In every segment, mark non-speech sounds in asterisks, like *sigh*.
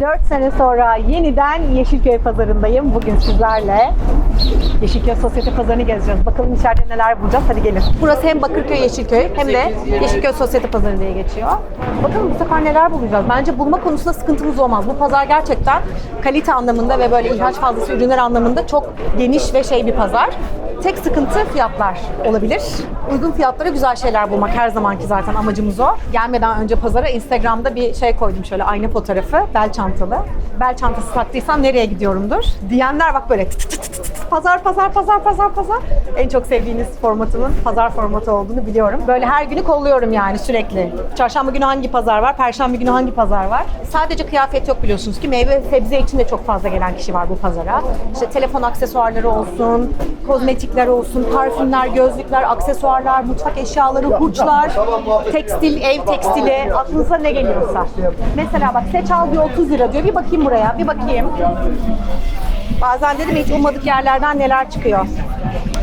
4 sene sonra yeniden Yeşilköy pazarındayım. Bugün sizlerle Yeşilköy Sosyete Pazarı'nı gezeceğiz. Bakalım içeride neler bulacağız. Hadi gelin. Burası hem Bakırköy Yeşilköy hem de Yeşilköy Sosyete Pazarı diye geçiyor. Bakalım bu sefer neler bulacağız. Bence bulma konusunda sıkıntımız olmaz. Bu pazar gerçekten kalite anlamında ve böyle ihraç fazlası ürünler anlamında çok geniş ve şey bir pazar. Tek sıkıntı fiyatlar olabilir. Uygun fiyatlara güzel şeyler bulmak her zamanki zaten amacımız o. Gelmeden önce pazara Instagram'da bir şey koydum şöyle ayna fotoğrafı, bel çantalı. Bel çantası taktıysam nereye gidiyorumdur? Diyenler bak böyle tıt tıt tıt tıt pazar pazar pazar pazar pazar. En çok sevdiğiniz formatımın pazar formatı olduğunu biliyorum. Böyle her günü kolluyorum yani sürekli. Çarşamba günü hangi pazar var, perşembe günü hangi pazar var? Sadece kıyafet yok biliyorsunuz ki meyve sebze için de çok fazla gelen kişi var bu pazara. İşte telefon aksesuarları olsun, kozmetikler olsun, parfümler, gözlükler, aksesuarlar, mutfak eşyaları, hurçlar, tekstil, ev tekstili, aklınıza ne geliyorsa. Mesela bak seç al diyor 30 lira diyor. Bir bakayım buraya, bir bakayım. Bazen dedim hiç ummadık yerlerden neler çıkıyor.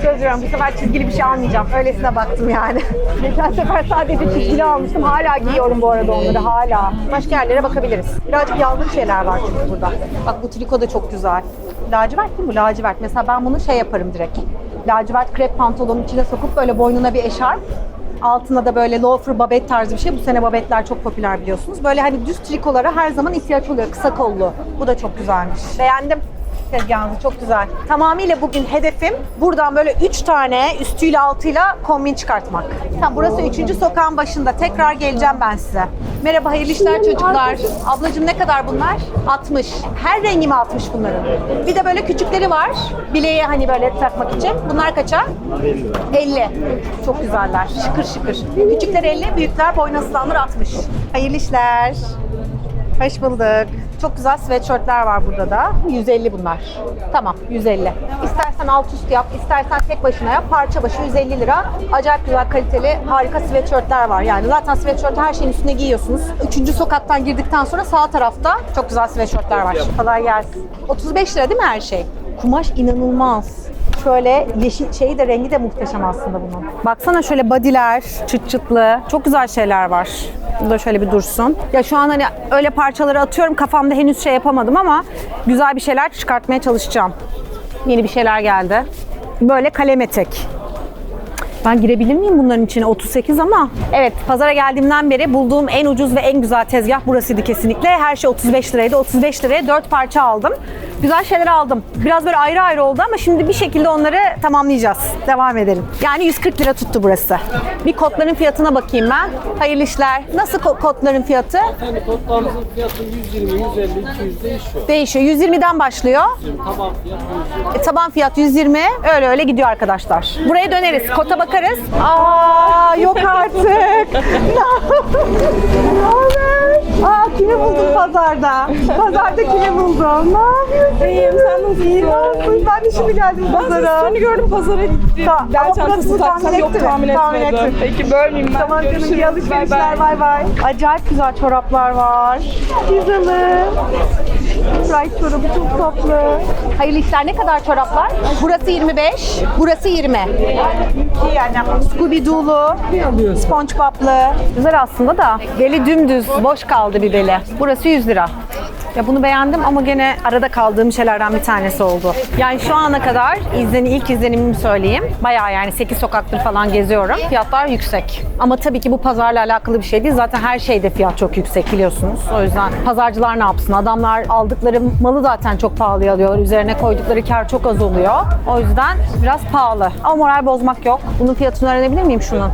Söz veriyorum bu sefer çizgili bir şey almayacağım. Öylesine baktım yani. *laughs* Geçen sefer sadece çizgili almıştım. Hala giyiyorum bu arada onları hala. Başka yerlere bakabiliriz. Birazcık yazlık şeyler var çünkü burada. Bak bu triko da çok güzel. Lacivert değil mi? Lacivert. Mesela ben bunu şey yaparım direkt. Lacivert krep pantolonun içine sokup böyle boynuna bir eşarp. Altına da böyle loafer babet tarzı bir şey. Bu sene babetler çok popüler biliyorsunuz. Böyle hani düz trikolara her zaman ihtiyaç oluyor. Kısa kollu. Bu da çok güzelmiş. Beğendim tezgahınızı çok güzel. Tamamıyla bugün hedefim buradan böyle 3 tane üstüyle altıyla kombin çıkartmak. Tamam burası 3. sokağın başında. Tekrar geleceğim ben size. Merhaba hayırlı işler çocuklar. Ablacığım ne kadar bunlar? 60. Her rengi mi 60 bunların? Bir de böyle küçükleri var. Bileğe hani böyle takmak için. Bunlar kaça? 50. Çok güzeller. Şıkır şıkır. Küçükler 50, büyükler boynuzlanır 60. Hayırlı işler. Hoş bulduk. Çok güzel sweatshirtler var burada da. 150 bunlar. Tamam 150. İstersen alt üst yap, istersen tek başına yap. Parça başı 150 lira. Acayip güzel kaliteli harika sweatshirtler var. Yani zaten sweatshirt her şeyin üstüne giyiyorsunuz. Üçüncü sokaktan girdikten sonra sağ tarafta çok güzel sweatshirtler var. Kolay gelsin. 35 lira değil mi her şey? Kumaş inanılmaz. Şöyle yeşil şeyi de rengi de muhteşem aslında bunun. Baksana şöyle bodyler, çıt çıtlı. Çok güzel şeyler var. Bu da şöyle bir dursun. Ya şu an hani öyle parçaları atıyorum kafamda henüz şey yapamadım ama güzel bir şeyler çıkartmaya çalışacağım. Yeni bir şeyler geldi. Böyle kalem etek. Ben girebilir miyim bunların içine? 38 ama. Evet, pazara geldiğimden beri bulduğum en ucuz ve en güzel tezgah burasıydı kesinlikle. Her şey 35 liraydı. 35 liraya 4 parça aldım. Güzel şeyler aldım. Biraz böyle ayrı ayrı oldu ama şimdi bir şekilde onları tamamlayacağız. Devam edelim. Yani 140 lira tuttu burası. Bir kotların fiyatına bakayım ben. Hayırlı işler. Nasıl ko- kotların fiyatı? Yani toplamımızın fiyatı 120, 150, 200 değişiyor. Değişiyor. 120'den başlıyor. Taban fiyat 120. E, taban fiyat 120. Öyle öyle gidiyor arkadaşlar. Buraya döneriz. Kota bakarız. Aa yok artık. *laughs* Aa kimi buldun pazarda? Pazarda kimi buldun? Ne yapıyorsun? İyiyim sen nasılsın? İyiyim nasılsın? Ben de şimdi geldim pazara. Seni gördüm pazara gittim. Tamam, Bel ama çantası burası taksam tahmin yok tahmin Tahmin etmedim. ettim. Peki bölmeyeyim ben. Tamam canım iyi alışverişler Bay bay. Acayip güzel çoraplar var. Güzelim. Bright çorabı çok tatlı. Hayırlı işler. Ne kadar çoraplar? Burası 25, burası 20. Yani Scooby-Doo'lu, SpongeBob'lı. Güzel aslında da beli dümdüz, boş kaldı bir beli. Burası 100 lira. Ya bunu beğendim ama gene arada kaldığım şeylerden bir tanesi oldu. Yani şu ana kadar izleni ilk izlenimimi söyleyeyim. Bayağı yani 8 sokaktır falan geziyorum. Fiyatlar yüksek. Ama tabii ki bu pazarla alakalı bir şey değil. Zaten her şeyde fiyat çok yüksek biliyorsunuz. O yüzden pazarcılar ne yapsın? Adamlar aldıkları malı zaten çok pahalıya alıyorlar. Üzerine koydukları kar çok az oluyor. O yüzden biraz pahalı. Ama moral bozmak yok. Bunun fiyatını öğrenebilir miyim şunun?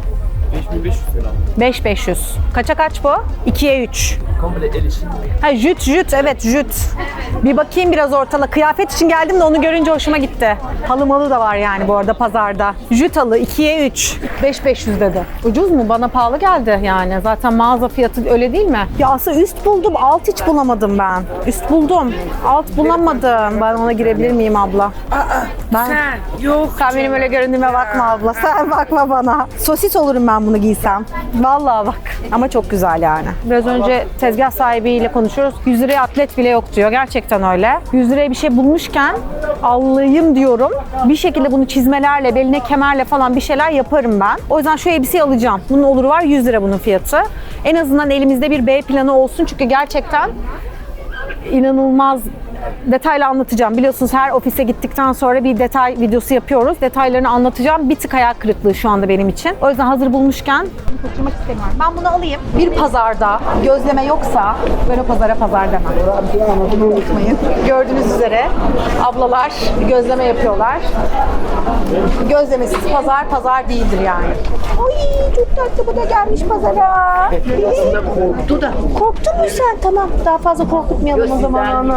5500 lira. 5500. Kaça kaç bu? 2'ye 3. Komple el işi. Ha jüt jüt evet jüt. Bir bakayım biraz ortala. Kıyafet için geldim de onu görünce hoşuma gitti. Halı malı da var yani bu arada pazarda. Jüt halı 2'ye 3. 5500 dedi. Ucuz mu? Bana pahalı geldi yani. Zaten mağaza fiyatı öyle değil mi? Ya aslında üst buldum. Alt hiç bulamadım ben. Üst buldum. Alt bulamadım. Ben ona girebilir miyim abla? ben... Sen yok. Sen benim öyle göründüğüme bakma abla. Sen bakma bana. Sosis olurum ben bunu giysem. Vallahi bak. Ama çok güzel yani. Biraz önce tezgah sahibiyle konuşuyoruz. 100 liraya atlet bile yok diyor. Gerçekten öyle. 100 liraya bir şey bulmuşken Allah'ım diyorum. Bir şekilde bunu çizmelerle, beline kemerle falan bir şeyler yaparım ben. O yüzden şu elbiseyi alacağım. Bunun oluru var 100 lira bunun fiyatı. En azından elimizde bir B planı olsun. Çünkü gerçekten inanılmaz detaylı anlatacağım. Biliyorsunuz her ofise gittikten sonra bir detay videosu yapıyoruz. Detaylarını anlatacağım. Bir tık ayak kırıklığı şu anda benim için. O yüzden hazır bulmuşken kaçırmak istemiyorum. Ben bunu alayım. Bir pazarda gözleme yoksa böyle pazara pazar demem. Bunu unutmayın. Gördüğünüz üzere ablalar gözleme yapıyorlar. Gözlemesiz pazar pazar değildir yani. Ay çok tatlı bu da gelmiş pazara. Korktu da. Korktun mu sen? Tamam daha fazla korkutmayalım o zaman onu.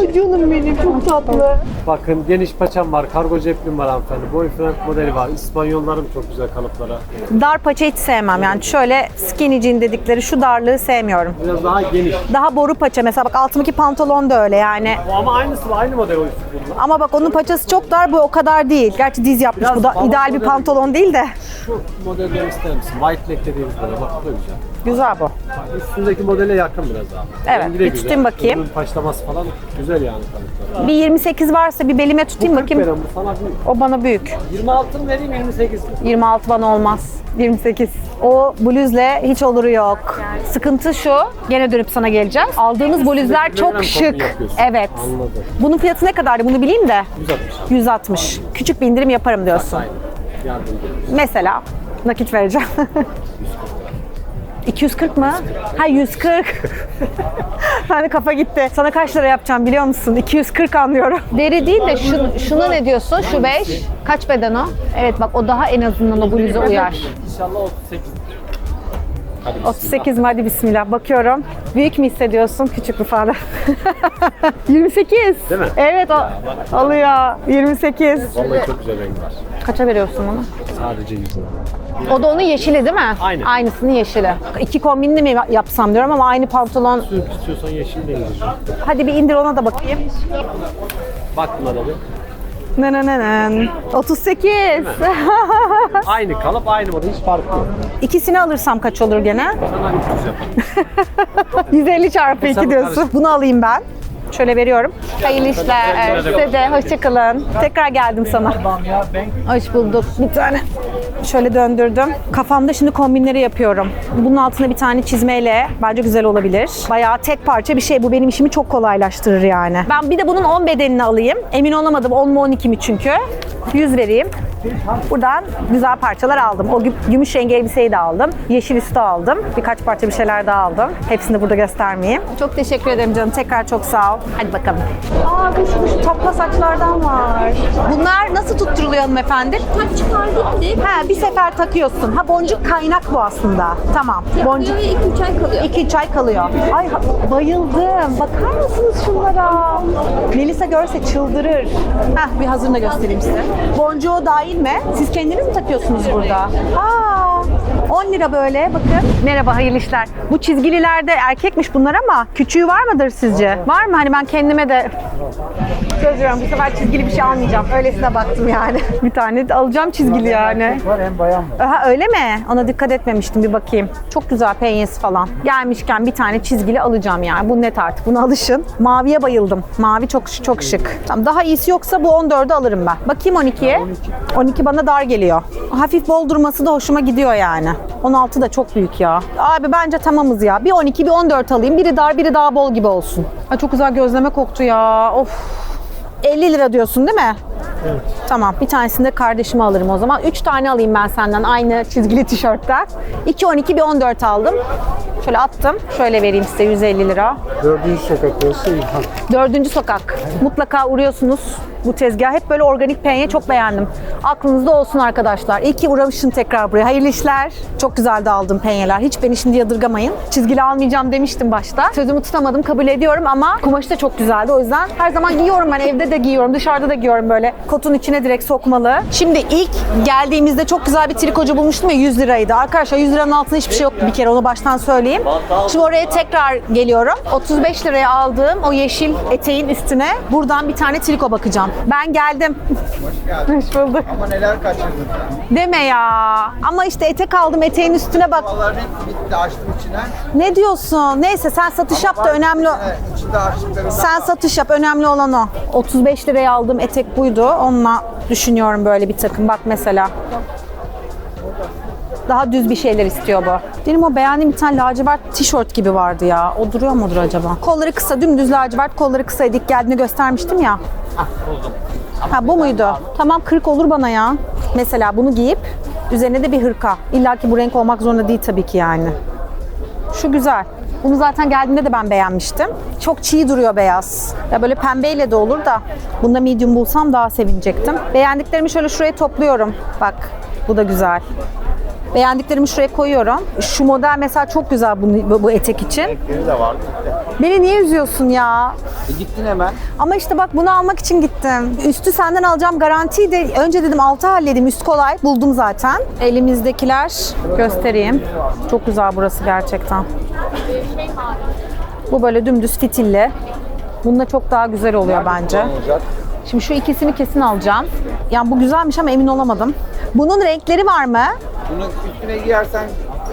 Ay canım benim çok tatlı. Bakın geniş paçam var, kargo ceplim var hanımefendi. Boyfriend modeli var. İspanyollarım çok güzel kalıplara. Dar paça hiç sevmem yani şöyle skinny jean dedikleri şu darlığı sevmiyorum. Biraz daha geniş. Daha boru paça mesela bak altımdaki pantolon da öyle yani. Ama aynısı aynı model o üstü bununla. Ama bak onun paçası çok dar bu o kadar değil. Gerçi diz yapmış Biraz bu da ideal bir modeli. pantolon değil de. Şu modelden ister misin? White leg dediğimiz model. Bak bu da güzel. Güzel bu. Üstündeki modele yakın biraz daha. Evet, bir tutayım bakayım. Ürün paçlaması falan güzel yani kalıpları. Bir 28 varsa bir belime tutayım Kırk bakayım. veren bu sana büyük. O bana büyük. 26 mı vereyim 28 mi? 26 bana olmaz. 28. O bluzle hiç oluru yok. Sıkıntı şu. Gene dönüp sana geleceğiz. Aldığımız bluzlar çok şık. Evet. Anladım. Bunun fiyatı ne kadardı bunu bileyim de. 160. 160. Küçük bir indirim yaparım diyorsun. Aynen. Mesela nakit vereceğim. *laughs* 240 mı? Ha 140. hani *laughs* kafa gitti. Sana kaç lira yapacağım biliyor musun? 240 anlıyorum. *laughs* Deri değil de şu, şuna ne diyorsun? Şu 5. Kaç beden o? Evet bak o daha en azından o bluza uyar. İnşallah 38. Hadi 38 mi? Hadi bismillah. Bakıyorum. Büyük mü hissediyorsun? Küçük mü falan? *laughs* 28. Değil mi? Evet o, alıyor. 28. Vallahi çok güzel renk var. Kaça veriyorsun bunu? Sadece 100 lira. O da onun yeşili değil mi? Aynen. Aynısının yeşili. İki kombinli mi yapsam diyorum ama aynı pantolon. Türk istiyorsan yeşil de indireceğim. Hadi bir indir ona da bakayım. Bak buna da bir. Nanananan. *laughs* 38. Aynı kalıp aynı model hiç farkı yok. İkisini alırsam kaç olur gene? Sana 300 yaparım. 150 çarpı 2 Hesabı diyorsun. karıştır. Bunu alayım ben. Şöyle veriyorum. Hayırlı işler. Size de hoşçakalın. Tekrar geldim sana. Hoş bulduk. Bir tane şöyle döndürdüm. Kafamda şimdi kombinleri yapıyorum. Bunun altına bir tane çizmeyle bence güzel olabilir. Bayağı tek parça bir şey. Bu benim işimi çok kolaylaştırır yani. Ben bir de bunun 10 bedenini alayım. Emin olamadım 10 mu 12 mi çünkü. 100 vereyim. Buradan güzel parçalar aldım. O gü- gümüş rengi elbiseyi de aldım. Yeşil üstü aldım. Birkaç parça bir şeyler daha aldım. Hepsini burada göstermeyeyim. Çok teşekkür ederim canım. Tekrar çok sağ ol. Hadi bakalım. Aa bu şu, şu takla saçlardan var. Bunlar nasıl tutturuluyor hanımefendi? Tak çıkardık diye Ha bir sefer takıyorsun. Ha boncuk kaynak bu aslında. Tamam. Boncuk ve 2-3 ay kalıyor. 2-3 ay kalıyor. Ay bayıldım. Bakar mısınız şunlara? Melisa görse çıldırır. Heh, bir hazırını göstereyim size. Boncuğu dahil mi? Siz kendiniz mi takıyorsunuz burada? Aa, 10 lira böyle bakın. Merhaba hayırlı işler. Bu çizgililerde erkekmiş bunlar ama küçüğü var mıdır sizce? Var mı? Hani ben kendime de söz veriyorum bu sefer çizgili bir şey almayacağım. Öylesine baktım yani. *laughs* bir tane de alacağım çizgili yani. Var hem bayan var. Aha öyle mi? Ona dikkat etmemiştim bir bakayım. Çok güzel penyesi falan. Gelmişken bir tane çizgili alacağım yani. Bu net artık. Buna alışın. Maviye bayıldım. Mavi çok çok şık. Tamam daha iyisi yoksa bu 14'ü alırım ben. Bakayım 12'ye. 12 bana dar geliyor. Hafif bol durması da hoşuma gidiyor yani. 16 da çok büyük ya. Abi bence tamamız ya. Bir 12 bir 14 alayım. Biri dar biri daha bol gibi olsun. Ay çok güzel gözleme koktu ya. Of. 50 lira diyorsun değil mi? Tamam. Bir tanesini de kardeşime alırım o zaman. 3 tane alayım ben senden aynı çizgili tişörtten. 2 12 bir 14 aldım. Şöyle attım. Şöyle vereyim size 150 lira. Dördüncü sokak burası İlhan. Dördüncü sokak. Mutlaka uğruyorsunuz bu tezgah. Hep böyle organik penye çok beğendim. Aklınızda olsun arkadaşlar. İyi ki uğramışsın tekrar buraya. Hayırlı işler. Çok güzel de aldım penyeler. Hiç beni şimdi yadırgamayın. Çizgili almayacağım demiştim başta. Sözümü tutamadım kabul ediyorum ama kumaşı da çok güzeldi. O yüzden her zaman giyiyorum ben. Evde de giyiyorum. Dışarıda da giyiyorum böyle. Kotun içine direkt sokmalı. Şimdi ilk geldiğimizde çok güzel bir trikocu bulmuştum ya 100 liraydı. Arkadaşlar 100 liranın altında hiçbir şey yok bir kere onu baştan söyleyeyim. Şimdi oraya tekrar geliyorum. 35 liraya aldığım o yeşil eteğin üstüne buradan bir tane triko bakacağım. Ben geldim. Hoş bulduk. Ama neler kaçırdın. Deme ya. Ama işte etek aldım eteğin üstüne bak. Bitti açtım içine. Ne diyorsun? Neyse sen satış yap da önemli. Evet, içinde. Sen satış yap. Önemli olan o. 35 liraya aldığım etek buydu. Onunla düşünüyorum böyle bir takım. Bak mesela. Daha düz bir şeyler istiyor bu. Benim o beğendiğim bir tane lacivert tişört gibi vardı ya. O duruyor mudur acaba? Kolları kısa, dümdüz lacivert, kolları kısaydı. İlk geldiğinde göstermiştim ya. Ha bu muydu? Tamam 40 olur bana ya. Mesela bunu giyip üzerine de bir hırka. İlla ki bu renk olmak zorunda değil tabii ki yani. Şu güzel. Bunu zaten geldiğinde de ben beğenmiştim. Çok çiğ duruyor beyaz. Ya böyle pembeyle de olur da bunda medium bulsam daha sevinecektim. Beğendiklerimi şöyle şuraya topluyorum. Bak bu da güzel. Beğendiklerimi şuraya koyuyorum. Şu model mesela çok güzel bu, bu, etek için. Renkleri de var. Beni niye üzüyorsun ya? E, gittin hemen. Ama işte bak bunu almak için gittim. Üstü senden alacağım garantiydi. Önce dedim altı halledeyim. Üst kolay. Buldum zaten. Elimizdekiler göstereyim. Çok güzel burası gerçekten. Bu böyle dümdüz fitilli. Bunda çok daha güzel oluyor bence. Olacak. Şimdi şu ikisini kesin alacağım. Yani bu güzelmiş ama emin olamadım. Bunun renkleri var mı? Bunu üstüne giyersen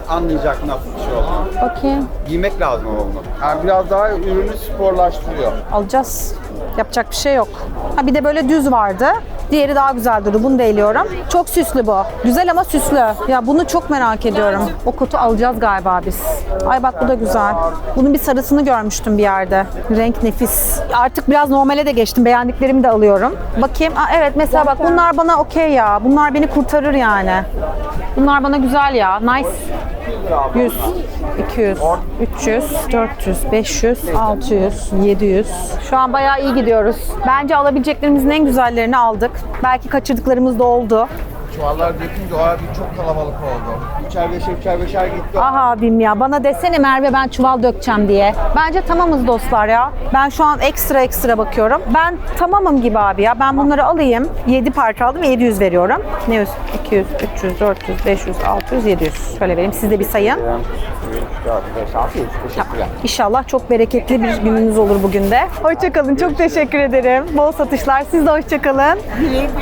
anlayacak nasıl bir şey olduğunu. Bakayım. Giymek lazım bunu. Yani biraz daha ürünü sporlaştırıyor. Alacağız. Yapacak bir şey yok. Ha bir de böyle düz vardı. Diğeri daha güzel durdu. Bunu da eliyorum. Çok süslü bu. Güzel ama süslü. Ya bunu çok merak ediyorum. O kotu alacağız galiba biz. Ay bak bu da güzel. Bunun bir sarısını görmüştüm bir yerde. Renk nefis. Artık biraz normale de geçtim. Beğendiklerimi de alıyorum. Bakayım. Aa, evet mesela bak bunlar bana okey ya. Bunlar beni kurtarır yani. Bunlar bana güzel ya. Nice. 100, 200, 300, 400, 500, 600, 700. Şu an bayağı iyi gidiyoruz. Bence alabileceklerimizin en güzellerini aldık. Belki kaçırdıklarımız da oldu. Çuvallar dökünce o abi çok kalabalık oldu. Üçer beşer üçer beşer gitti. Ah abim ya bana desene Merve ben çuval dökeceğim diye. Bence tamamız dostlar ya. Ben şu an ekstra ekstra bakıyorum. Ben tamamım gibi abi ya. Ben bunları alayım. 7 parça aldım 700 veriyorum. Ne 100? 200, 300, 400, 500, 600, 700. Şöyle vereyim siz de bir sayın. 4, 5, 6, 7. Teşekkürler. İnşallah çok bereketli bir gününüz olur bugün de. Hoşçakalın. Çok teşekkür ederim. Bol satışlar. Siz de hoşçakalın.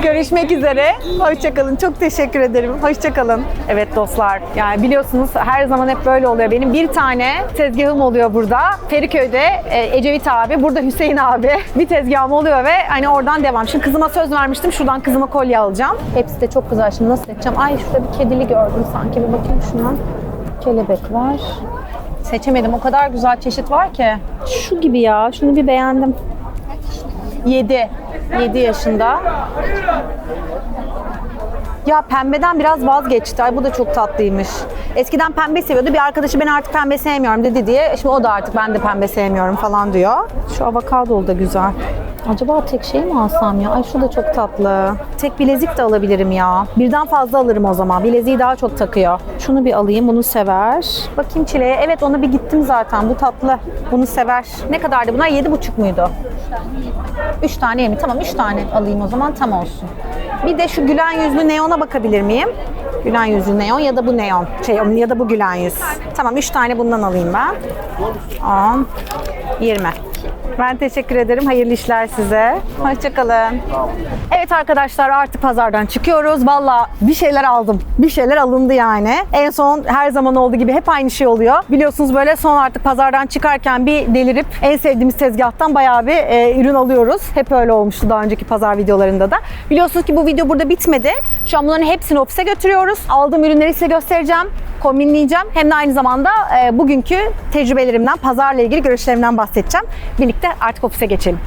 Görüşmek üzere. Hoşçakalın. Çok teşekkür ederim. Hoşçakalın. Evet dostlar. Yani biliyorsunuz her zaman hep böyle oluyor. Benim bir tane tezgahım oluyor burada. Feriköy'de e, Ecevit abi, burada Hüseyin abi. *laughs* Bir tezgahım oluyor ve hani oradan devam. Şimdi kızıma söz vermiştim. Şuradan kızıma kolye alacağım. Hepsi de çok güzel. Şimdi nasıl edeceğim? Ay şurada bir kedili gördüm sanki. Bir bakayım şuna. Kelebek var. Seçemedim. O kadar güzel çeşit var ki. Şu gibi ya. Şunu bir beğendim. 7. 7 yaşında. Ya pembeden biraz vazgeçti. Ay bu da çok tatlıymış. Eskiden pembe seviyordu. Bir arkadaşı ben artık pembe sevmiyorum dedi diye. Şimdi o da artık ben de pembe sevmiyorum falan diyor. Şu avokado da güzel. Acaba tek şey mi alsam ya? Ay şu da çok tatlı. Tek bilezik de alabilirim ya. Birden fazla alırım o zaman. Bileziği daha çok takıyor. Şunu bir alayım. Bunu sever. Bakayım çileğe. Evet ona bir gittim zaten. Bu tatlı. Bunu sever. Ne kadardı bunlar? 7,5 muydu? 3 tane mi? Tamam 3 tane alayım o zaman tam olsun. Bir de şu gülen yüzlü neona bakabilir miyim? Gülen yüzlü neon ya da bu neon. Şey ya da bu gülen yüz. Tamam 3 tane bundan alayım ben. 10, 20. Ben teşekkür ederim. Hayırlı işler size. Hoşçakalın. Evet arkadaşlar artık pazardan çıkıyoruz. Valla bir şeyler aldım. Bir şeyler alındı yani. En son her zaman olduğu gibi hep aynı şey oluyor. Biliyorsunuz böyle son artık pazardan çıkarken bir delirip en sevdiğimiz tezgahtan bayağı bir e, ürün alıyoruz. Hep öyle olmuştu daha önceki pazar videolarında da. Biliyorsunuz ki bu video burada bitmedi. Şu an bunların hepsini ofise götürüyoruz. Aldığım ürünleri size göstereceğim kombinleyeceğim. Hem de aynı zamanda e, bugünkü tecrübelerimden, pazarla ilgili görüşlerimden bahsedeceğim. Birlikte artık ofise geçelim.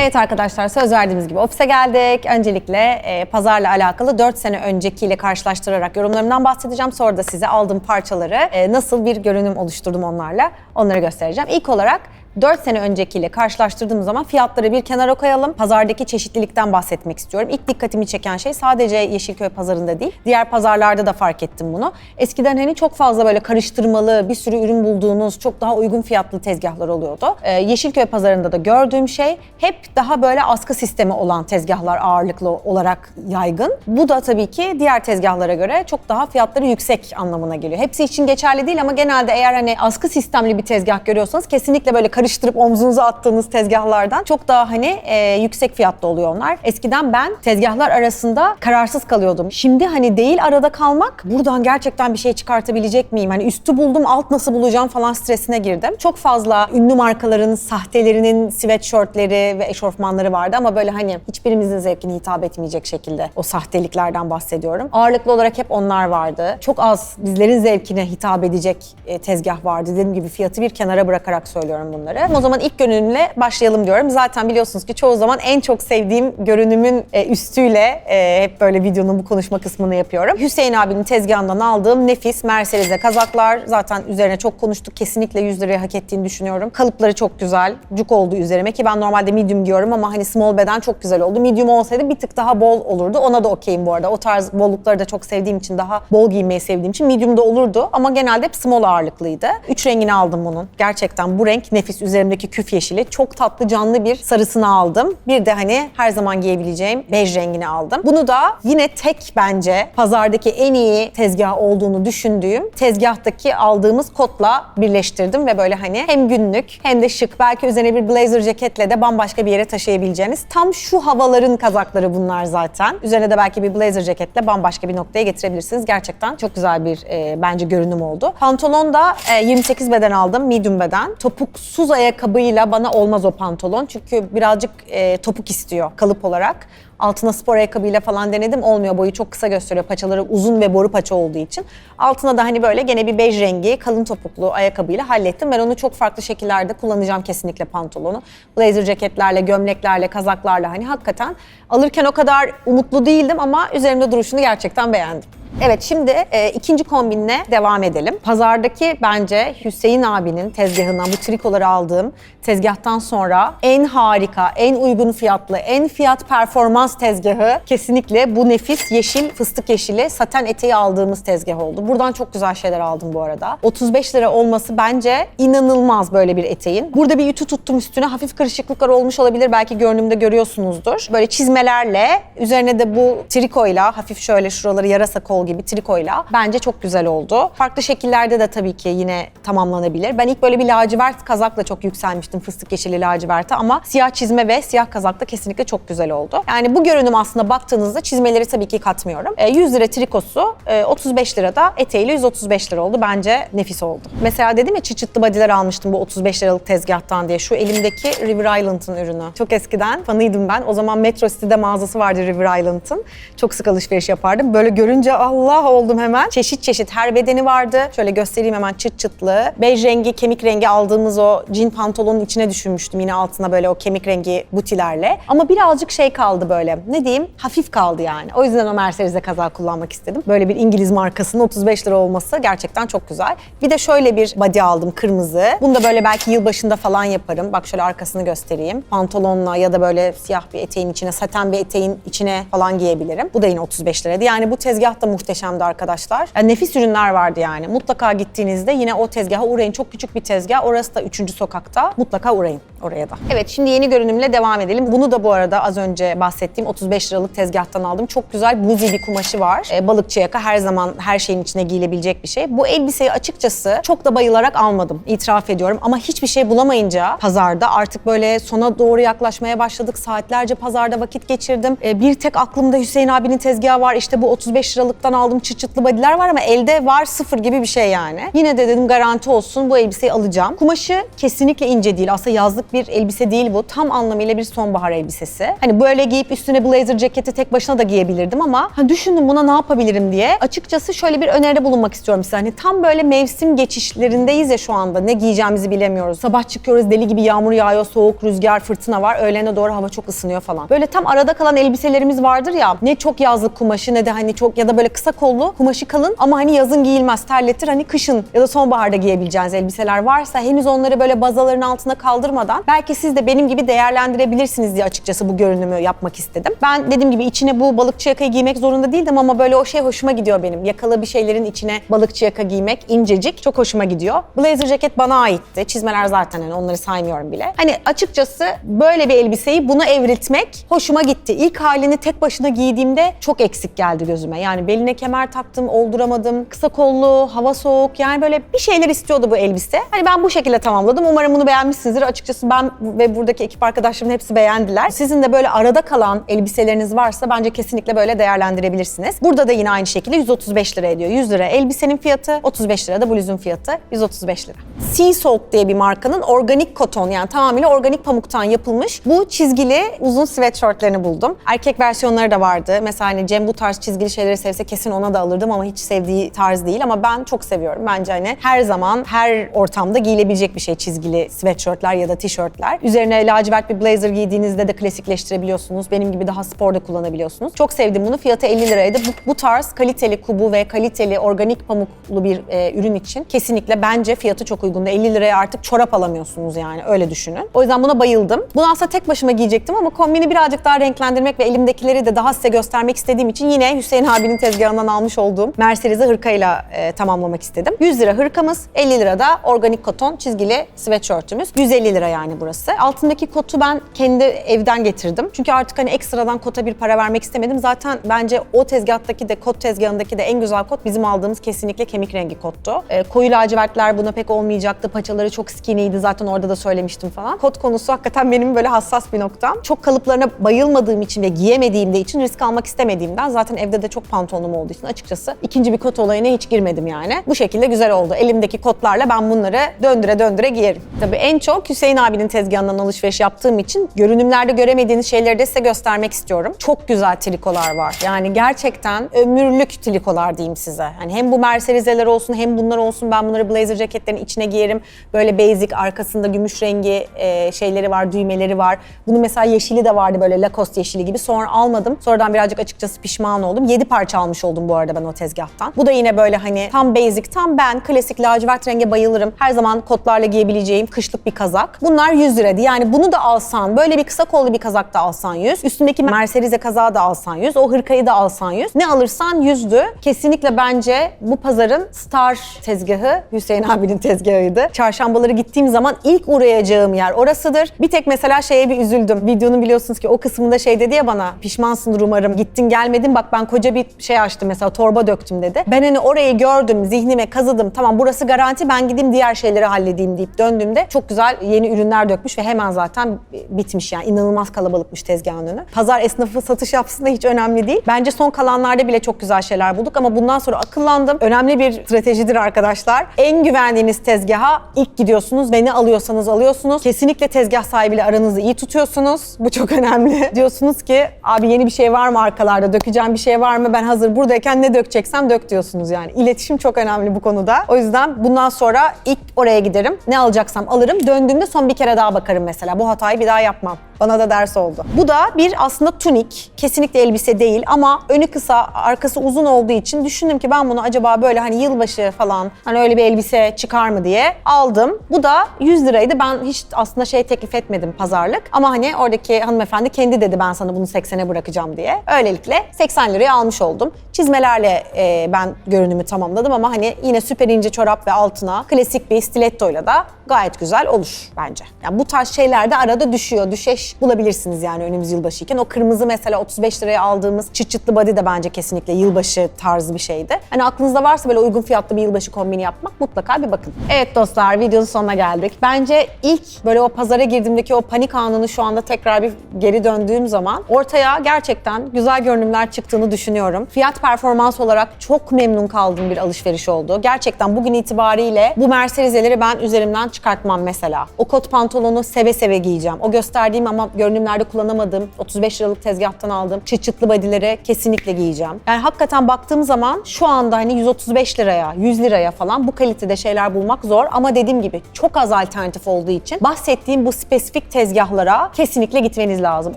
Evet arkadaşlar söz verdiğimiz gibi ofise geldik. Öncelikle e, pazarla alakalı 4 sene öncekiyle karşılaştırarak yorumlarımdan bahsedeceğim. Sonra da size aldığım parçaları e, nasıl bir görünüm oluşturdum onlarla onları göstereceğim. İlk olarak 4 sene öncekiyle karşılaştırdığım zaman fiyatları bir kenara koyalım. Pazardaki çeşitlilikten bahsetmek istiyorum. İlk dikkatimi çeken şey sadece Yeşilköy pazarında değil, diğer pazarlarda da fark ettim bunu. Eskiden hani çok fazla böyle karıştırmalı, bir sürü ürün bulduğunuz, çok daha uygun fiyatlı tezgahlar oluyordu. Ee, Yeşilköy pazarında da gördüğüm şey hep daha böyle askı sistemi olan tezgahlar ağırlıklı olarak yaygın. Bu da tabii ki diğer tezgahlara göre çok daha fiyatları yüksek anlamına geliyor. Hepsi için geçerli değil ama genelde eğer hani askı sistemli bir tezgah görüyorsanız kesinlikle böyle karıştırmalı sıkıştırıp omzunuza attığınız tezgahlardan çok daha hani e, yüksek fiyatlı oluyor onlar. Eskiden ben tezgahlar arasında kararsız kalıyordum. Şimdi hani değil arada kalmak buradan gerçekten bir şey çıkartabilecek miyim? Hani üstü buldum alt nasıl bulacağım falan stresine girdim. Çok fazla ünlü markaların sahtelerinin sweatshirtleri ve eşofmanları vardı ama böyle hani hiçbirimizin zevkine hitap etmeyecek şekilde o sahteliklerden bahsediyorum. Ağırlıklı olarak hep onlar vardı. Çok az bizlerin zevkine hitap edecek e, tezgah vardı. Dediğim gibi fiyatı bir kenara bırakarak söylüyorum bunları. O zaman ilk görünümle başlayalım diyorum. Zaten biliyorsunuz ki çoğu zaman en çok sevdiğim görünümün e, üstüyle e, hep böyle videonun bu konuşma kısmını yapıyorum. Hüseyin abinin tezgahından aldığım nefis Mercedes'e kazaklar. Zaten üzerine çok konuştuk. Kesinlikle 100 liraya hak ettiğini düşünüyorum. Kalıpları çok güzel. Cuk oldu üzerime ki ben normalde medium giyiyorum ama hani small beden çok güzel oldu. Medium olsaydı bir tık daha bol olurdu. Ona da okeyim bu arada. O tarz bollukları da çok sevdiğim için daha bol giymeyi sevdiğim için medium da olurdu. Ama genelde hep small ağırlıklıydı. Üç rengini aldım bunun. Gerçekten bu renk nefis. Üzerimdeki küf yeşili. Çok tatlı canlı bir sarısını aldım. Bir de hani her zaman giyebileceğim bej rengini aldım. Bunu da yine tek bence pazardaki en iyi tezgah olduğunu düşündüğüm tezgahtaki aldığımız kotla birleştirdim ve böyle hani hem günlük hem de şık belki üzerine bir blazer ceketle de bambaşka bir yere taşıyabileceğiniz tam şu havaların kazakları bunlar zaten. Üzerine de belki bir blazer ceketle bambaşka bir noktaya getirebilirsiniz. Gerçekten çok güzel bir e, bence görünüm oldu. Pantolon da e, 28 beden aldım, medium beden. Topuksuz ayakkabıyla bana olmaz o pantolon. Çünkü birazcık e, topuk istiyor kalıp olarak. Altına spor ayakkabıyla falan denedim olmuyor. Boyu çok kısa gösteriyor. Paçaları uzun ve boru paça olduğu için. Altına da hani böyle gene bir bej rengi kalın topuklu ayakkabıyla hallettim. Ben onu çok farklı şekillerde kullanacağım kesinlikle pantolonu. Blazer ceketlerle, gömleklerle, kazaklarla hani hakikaten alırken o kadar umutlu değildim ama üzerimde duruşunu gerçekten beğendim. Evet şimdi e, ikinci kombinle devam edelim. Pazardaki bence Hüseyin abinin tezgahından bu trikoları aldığım tezgahtan sonra en harika, en uygun fiyatlı, en fiyat performans tezgahı kesinlikle bu nefis yeşil, fıstık yeşili saten eteği aldığımız tezgah oldu. Buradan çok güzel şeyler aldım bu arada. 35 lira olması bence inanılmaz böyle bir eteğin. Burada bir ütü tuttum üstüne. Hafif kırışıklıklar olmuş olabilir. Belki görünümde görüyorsunuzdur. Böyle çizmelerle üzerine de bu trikoyla hafif şöyle şuraları yarasa kol gibi trikoyla bence çok güzel oldu. Farklı şekillerde de tabii ki yine tamamlanabilir. Ben ilk böyle bir lacivert kazakla çok yükselmiştim fıstık yeşili laciverte ama siyah çizme ve siyah kazakla kesinlikle çok güzel oldu. Yani bu görünüm aslında baktığınızda çizmeleri tabii ki katmıyorum. E, 100 lira trikosu, e, 35 lira da eteğiyle 135 lira oldu. Bence nefis oldu. Mesela dedim ya çıt çıtlı bodyler almıştım bu 35 liralık tezgahtan diye. Şu elimdeki River Island'ın ürünü. Çok eskiden fanıydım ben. O zaman Metro City'de mağazası vardı River Island'ın. Çok sık alışveriş yapardım. Böyle görünce Allah oldum hemen. Çeşit çeşit her bedeni vardı. Şöyle göstereyim hemen çıt çıtlı. Bej rengi, kemik rengi aldığımız o jean pantolonun içine düşünmüştüm. Yine altına böyle o kemik rengi butilerle. Ama birazcık şey kaldı böyle. Ne diyeyim? Hafif kaldı yani. O yüzden o Mercedes'e kaza kullanmak istedim. Böyle bir İngiliz markasının 35 lira olması gerçekten çok güzel. Bir de şöyle bir body aldım kırmızı. Bunu da böyle belki yılbaşında falan yaparım. Bak şöyle arkasını göstereyim. Pantolonla ya da böyle siyah bir eteğin içine, saten bir eteğin içine falan giyebilirim. Bu da yine 35 liraydı. Yani bu tezgah da muhteşemdi arkadaşlar. Yani nefis ürünler vardı yani. Mutlaka gittiğinizde yine o tezgaha uğrayın. Çok küçük bir tezgah. Orası da 3. sokakta. Mutlaka uğrayın oraya da. Evet şimdi yeni görünümle devam edelim. Bunu da bu arada az önce bahsettiğim 35 liralık tezgahtan aldım. Çok güzel buzi bir kumaşı var. E, balıkçı yaka her zaman her şeyin içine giyilebilecek bir şey. Bu elbiseyi açıkçası çok da bayılarak almadım. İtiraf ediyorum. Ama hiçbir şey bulamayınca pazarda artık böyle sona doğru yaklaşmaya başladık. Saatlerce pazarda vakit geçirdim. E, bir tek aklımda Hüseyin abinin tezgahı var. İşte bu 35 liralıktan aldım çıt çıtlı bodyler var ama elde var sıfır gibi bir şey yani. Yine de dedim garanti olsun bu elbiseyi alacağım. Kumaşı kesinlikle ince değil. Aslında yazlık bir elbise değil bu. Tam anlamıyla bir sonbahar elbisesi. Hani böyle giyip üstüne blazer ceketi tek başına da giyebilirdim ama hani düşündüm buna ne yapabilirim diye. Açıkçası şöyle bir öneride bulunmak istiyorum size. Hani tam böyle mevsim geçişlerindeyiz ya şu anda. Ne giyeceğimizi bilemiyoruz. Sabah çıkıyoruz deli gibi yağmur yağıyor, soğuk, rüzgar, fırtına var. Öğlene doğru hava çok ısınıyor falan. Böyle tam arada kalan elbiselerimiz vardır ya. Ne çok yazlık kumaşı ne de hani çok ya da böyle kısa kollu kumaşı kalın ama hani yazın giyilmez terletir. Hani kışın ya da sonbaharda giyebileceğiniz elbiseler varsa henüz onları böyle bazaların altına kaldırmadan belki siz de benim gibi değerlendirebilirsiniz diye açıkçası bu görünümü yapmak istedim. Ben dediğim gibi içine bu balıkçı yakayı giymek zorunda değildim ama böyle o şey hoşuma gidiyor benim. Yakalı bir şeylerin içine balıkçı yaka giymek incecik çok hoşuma gidiyor. Blazer ceket bana aitti. Çizmeler zaten hani onları saymıyorum bile. Hani açıkçası böyle bir elbiseyi buna evriltmek hoşuma gitti. İlk halini tek başına giydiğimde çok eksik geldi gözüme. Yani beline beline kemer taktım, olduramadım. Kısa kollu, hava soğuk yani böyle bir şeyler istiyordu bu elbise. Hani ben bu şekilde tamamladım. Umarım bunu beğenmişsinizdir. Açıkçası ben ve buradaki ekip arkadaşlarımın hepsi beğendiler. Sizin de böyle arada kalan elbiseleriniz varsa bence kesinlikle böyle değerlendirebilirsiniz. Burada da yine aynı şekilde 135 lira ediyor. 100 lira elbisenin fiyatı, 35 lira da bluzun fiyatı. 135 lira. Sea Salt diye bir markanın organik koton yani tamamıyla organik pamuktan yapılmış bu çizgili uzun sweatshirtlerini buldum. Erkek versiyonları da vardı. Mesela hani Cem bu tarz çizgili şeyleri sevse kesin ona da alırdım ama hiç sevdiği tarz değil ama ben çok seviyorum. Bence hani her zaman her ortamda giyilebilecek bir şey çizgili sweatshirtler ya da tişörtler. Üzerine lacivert bir blazer giydiğinizde de klasikleştirebiliyorsunuz. Benim gibi daha sporda kullanabiliyorsunuz. Çok sevdim bunu. Fiyatı 50 liraydı. Bu, bu tarz kaliteli kubu ve kaliteli organik pamuklu bir e, ürün için kesinlikle bence fiyatı çok uygundu. 50 liraya artık çorap alamıyorsunuz yani öyle düşünün. O yüzden buna bayıldım. Bunu aslında tek başıma giyecektim ama kombini birazcık daha renklendirmek ve elimdekileri de daha size göstermek istediğim için yine Hüseyin abinin tezgahından almış olduğum Mercedes'i hırkayla e, tamamlamak istedim. 100 lira hırkamız, 50 lira da organik koton çizgili sweatshirtümüz. 150 lira yani burası. Altındaki kotu ben kendi evden getirdim. Çünkü artık hani ekstradan kota bir para vermek istemedim. Zaten bence o tezgahtaki de kot tezgahındaki de en güzel kot bizim aldığımız kesinlikle kemik rengi kottu. E, koyu lacivertler buna pek olmayacaktı. Paçaları çok skinny'ydi zaten orada da söylemiştim falan. Kot konusu hakikaten benim böyle hassas bir noktam. Çok kalıplarına bayılmadığım için ve giyemediğim de için risk almak istemediğimden zaten evde de çok pantolonum olduğu için açıkçası ikinci bir kot olayına hiç girmedim yani. Bu şekilde güzel oldu. Elimdeki kotlarla ben bunları döndüre döndüre giyerim. Tabii en çok Hüseyin abinin tezgahından alışveriş yaptığım için görünümlerde göremediğiniz şeyleri de size göstermek istiyorum. Çok güzel trikolar var. Yani gerçekten ömürlük trikolar diyeyim size. Yani hem bu Mercedes'ler olsun hem bunlar olsun ben bunları blazer ceketlerin içine giyerim. Böyle basic arkasında gümüş rengi e, şeyleri var, düğmeleri var. Bunun mesela yeşili de vardı böyle Lacoste yeşili gibi. Sonra almadım. Sonradan birazcık açıkçası pişman oldum. 7 parça almış oldum bu arada ben o tezgahtan. Bu da yine böyle hani tam basic, tam ben klasik lacivert renge bayılırım. Her zaman kotlarla giyebileceğim kışlık bir kazak. Bunlar 100 liraydı. Yani bunu da alsan, böyle bir kısa kollu bir kazak da alsan 100. Üstündeki Mercedes kazağı da alsan 100. O hırkayı da alsan 100. Ne alırsan 100'dü. Kesinlikle bence bu pazarın star tezgahı Hüseyin abinin tezgahıydı. Çarşambaları gittiğim zaman ilk uğrayacağım yer orasıdır. Bir tek mesela şeye bir üzüldüm. Videonun biliyorsunuz ki o kısmında şey dedi ya bana pişmansındır umarım. Gittin gelmedin bak ben koca bir şey açtım mesela torba döktüm dedi. Ben hani orayı gördüm zihnime kazıdım. Tamam burası garanti ben gideyim diğer şeyleri halledeyim deyip döndüğümde çok güzel yeni ürünler dökmüş ve hemen zaten bitmiş yani inanılmaz kalabalıkmış tezgahın önü. Pazar esnafı satış yapsın da hiç önemli değil. Bence son kalanlarda bile çok güzel şeyler bulduk ama bundan sonra akıllandım. Önemli bir stratejidir arkadaşlar. En güvendiğiniz tezgaha ilk gidiyorsunuz ve ne alıyorsanız alıyorsunuz. Kesinlikle tezgah sahibiyle aranızı iyi tutuyorsunuz. Bu çok önemli. *laughs* Diyorsunuz ki abi yeni bir şey var mı arkalarda? Dökeceğim bir şey var mı? Ben hazır buradayken ne dökeceksem dök diyorsunuz yani. İletişim çok önemli bu konuda. O yüzden bundan sonra ilk oraya giderim. Ne alacaksam alırım. Döndüğümde son bir kere daha bakarım mesela. Bu hatayı bir daha yapmam. Bana da ders oldu. Bu da bir aslında tunik. Kesinlikle elbise değil ama önü kısa, arkası uzun olduğu için düşündüm ki ben bunu acaba böyle hani yılbaşı falan hani öyle bir elbise çıkar mı diye aldım. Bu da 100 liraydı. Ben hiç aslında şey teklif etmedim pazarlık. Ama hani oradaki hanımefendi kendi dedi ben sana bunu 80'e bırakacağım diye. Öylelikle 80 liraya almış oldum. Çizmelerle e, ben görünümü tamamladım ama hani yine süper ince çorap ve altına klasik bir stilettoyla da gayet güzel olur bence. Yani bu tarz şeyler de arada düşüyor. Düşeş bulabilirsiniz yani önümüz yılbaşı iken. O kırmızı mesela 35 liraya aldığımız çıt çıtlı body de bence kesinlikle yılbaşı tarzı bir şeydi. Hani aklınızda varsa böyle uygun fiyatlı bir yılbaşı kombini yapmak mutlaka bir bakın. Evet dostlar videonun sonuna geldik. Bence ilk böyle o pazara girdiğimdeki o panik anını şu anda tekrar bir geri döndüğüm zaman ortaya gerçekten güzel görünümler çıktığını düşünüyorum. Fiyat performans olarak çok memnun kaldığım bir alışveriş oldu. Gerçekten bugün itibariyle bu Mercedes'leri ben üzerimden çıkartmam mesela. O kot pantolonu seve seve giyeceğim. O gösterdiğim ama görünümlerde kullanamadığım 35 liralık tezgahtan aldığım çıt çıtlı body'leri kesinlikle giyeceğim. Yani hakikaten baktığım zaman şu anda hani 135 liraya, 100 liraya falan bu kalitede şeyler bulmak zor ama dediğim gibi çok az alternatif olduğu için bahsettiğim bu spesifik tezgahlara kesinlikle gitmeniz lazım.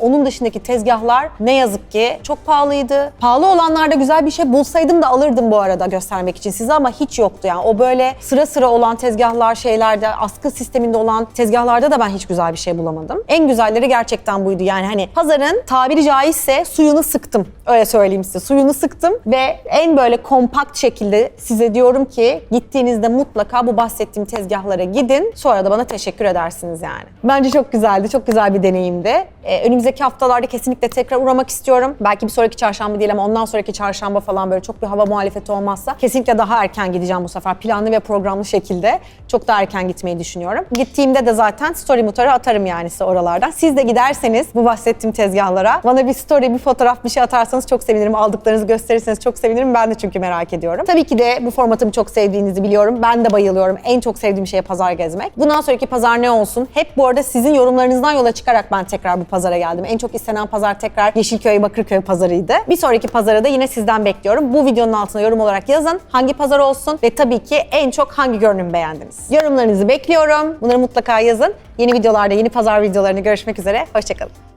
Onun dışındaki tezgahlar ne yazık ki çok pahalıydı. Pahalı olanlarda güzel bir şey bulsaydım da alırdım bu arada göstermek için size ama hiç yoktu yani. O böyle sıra sıra olan tezgahlar şeylerde askı sisteminde olan tezgahlarda da ben hiç güzel bir şey bulamadım. En güzelleri gerçekten buydu. Yani hani pazarın tabiri caizse suyunu sıktım. Öyle söyleyeyim size. Suyunu sıktım ve en böyle kompakt şekilde size diyorum ki gittiğinizde mutlaka bu bahsettiğim tezgahlara gidin. Sonra da bana teşekkür edersiniz yani. Bence çok güzeldi. Çok güzel bir deneyimdi. Ee, önümüzdeki haftalarda kesinlikle tekrar uğramak istiyorum. Belki bir sonraki çarşamba değil ama ondan sonraki çarşamba çarşamba falan böyle çok bir hava muhalefeti olmazsa kesinlikle daha erken gideceğim bu sefer. Planlı ve programlı şekilde çok daha erken gitmeyi düşünüyorum. Gittiğimde de zaten story motoru atarım yani size oralardan. Siz de giderseniz bu bahsettiğim tezgahlara bana bir story, bir fotoğraf, bir şey atarsanız çok sevinirim. Aldıklarınızı gösterirseniz çok sevinirim. Ben de çünkü merak ediyorum. Tabii ki de bu formatımı çok sevdiğinizi biliyorum. Ben de bayılıyorum. En çok sevdiğim şey pazar gezmek. Bundan sonraki pazar ne olsun? Hep bu arada sizin yorumlarınızdan yola çıkarak ben tekrar bu pazara geldim. En çok istenen pazar tekrar Yeşilköy Bakırköy pazarıydı. Bir sonraki pazara da yine sizden bekliyorum. Bu videonun altına yorum olarak yazın. Hangi pazar olsun ve tabii ki en çok hangi görünümü beğendiniz? Yorumlarınızı bekliyorum. Bunları mutlaka yazın. Yeni videolarda, yeni pazar videolarını görüşmek üzere. Hoşçakalın.